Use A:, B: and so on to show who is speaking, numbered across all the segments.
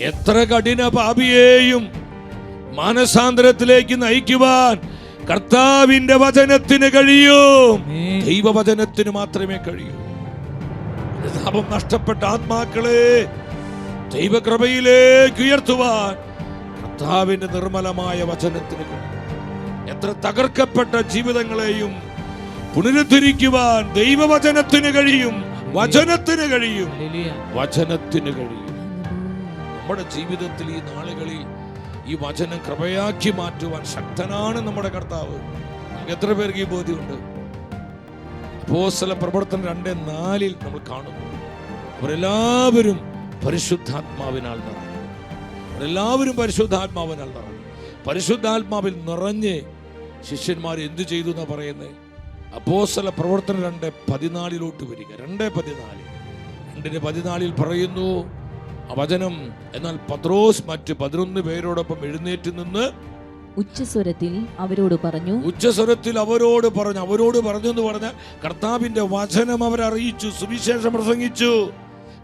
A: എത്ര കഠിന പാപിയെയും മാനസാന്തരത്തിലേക്ക് നയിക്കുവാൻ കർത്താവിന്റെ വചനത്തിന് കഴിയും. ദൈവവചനത്തിന് മാത്രമേ കഴിയൂ. താപം നഷ്ടപ്പെട്ട ആത്മാക്കളെ ദൈവകൃപയിലേക്ക് ഉയർത്തുവാൻ കർത്താവിന്റെ നിർമ്മലമായ വചനത്തിന് കഴിയും. എത്ര തകർക്കപ്പെട്ട ജീവിതങ്ങളെയും പുനരുദ്ധരിക്കുവാൻ ദൈവവചനത്തിന് കഴിയും. വചനത്തിന് കഴിയും. വചനത്തിന് കഴിയും. നമ്മുടെ ജീവിതത്തിൽ ഈ നാളുകളിൽ ഈ വചനം കൃപയാക്കി മാറ്റുവാൻ ശക്തനാണ് നമ്മുടെ കർത്താവ്. നമുക്ക് എത്ര പേർക്ക് ഈ ബോധ്യമുണ്ട്? അപ്പോസ്തല പ്രവർത്തനം രണ്ട് നാലിൽ നമ്മൾ കാണുന്നു. അവരെല്ലാവരും പരിശുദ്ധാത്മാവിനാൽ നിറഞ്ഞു. അവരെല്ലാവരും പരിശുദ്ധാത്മാവിനാൽ നിറഞ്ഞു. പരിശുദ്ധാത്മാവിൽ നിറഞ്ഞ് ശിഷ്യന്മാർ എന്തു ചെയ്തു എന്നാ പറയുന്നത്? അപ്പോസ്തല പ്രവർത്തനം രണ്ട് പതിനാലിലോട്ട് വരിക. രണ്ട് പതിനാല്. രണ്ടിന് പതിനാലിൽ പറയുന്നു വചനം. എന്നാൽ പത്രോസ് മറ്റ് പതിനൊന്ന് പേരോടൊപ്പം എഴുന്നേറ്റ് നിന്ന്
B: ഉച്ചസ്വരത്തിൽ അവരോട് പറഞ്ഞു
A: ഉച്ചസ്വരത്തിൽ അവരോട് പറഞ്ഞു അവരോട് പറഞ്ഞു എന്ന് പറഞ്ഞാൽ കർത്താവിന്റെ വചനം അവരറിയിച്ചു സുവിശേഷം പ്രസംഗിച്ചു.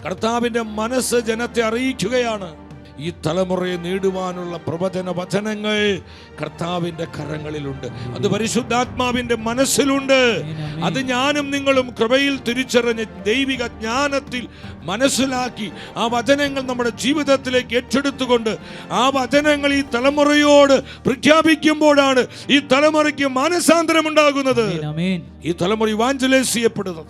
A: കർത്താവിന്റെ മനസ്സ് ജനത്തെ അറിയിക്കുകയാണ്. ഈ തലമുറയെ നേടുവാനുള്ള പ്രവചന വചനങ്ങൾ കർത്താവിന്റെ കരങ്ങളിലുണ്ട്. അത് പരിശുദ്ധാത്മാവിന്റെ മനസ്സിലുണ്ട്. അത് ഞാനും നിങ്ങളും കൃപയിൽ തിരിച്ചറിഞ്ഞ് ദൈവിക ജ്ഞാനത്തിൽ മനസ്സിലാക്കി ആ വചനങ്ങൾ നമ്മുടെ ജീവിതത്തിലേക്ക് ഏറ്റെടുത്തുകൊണ്ട് ആ വചനങ്ങൾ ഈ തലമുറയോട് പ്രഖ്യാപിക്കുമ്പോഴാണ് ഈ തലമുറയ്ക്ക് മാനസാന്തരം ഉണ്ടാകുന്നത്
C: ആമേൻ, ആമേൻ.
A: ഈ തലമുറ വാഞ്ചലേസ് ചെയ്യപ്പെടുന്നത്.